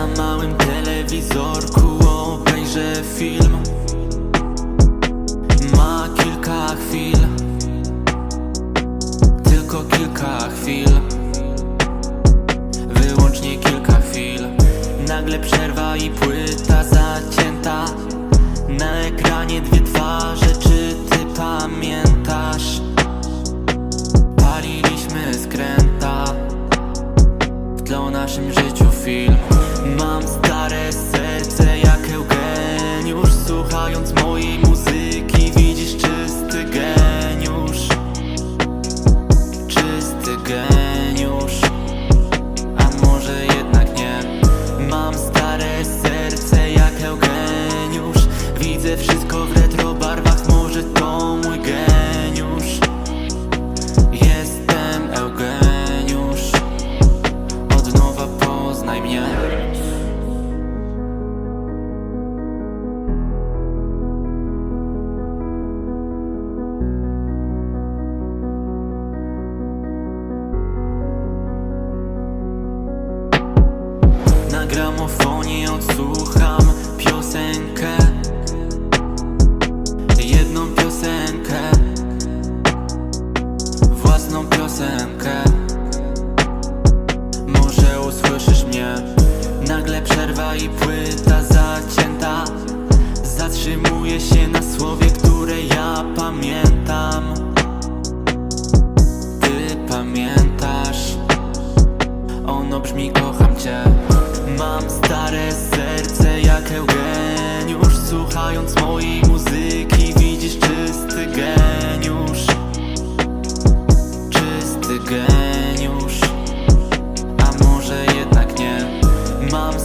Na małym telewizorku obejrzę film. Ma kilka chwil. Tylko kilka chwil. Wyłącznie kilka chwil. Nagle przerwa i płyta Słuchając mojej muzyki gramofonie odsłucham piosenkę. Jedną piosenkę. Własną piosenkę. Może usłyszysz mnie. Nagle przerwa i płyta zacięta. Zatrzymuję się na słowie, które ja pamiętam Mam stare serce jak Eugeniusz Słuchając mojej muzyki widzisz czysty geniusz. Czysty geniusz. A może jednak nie Mam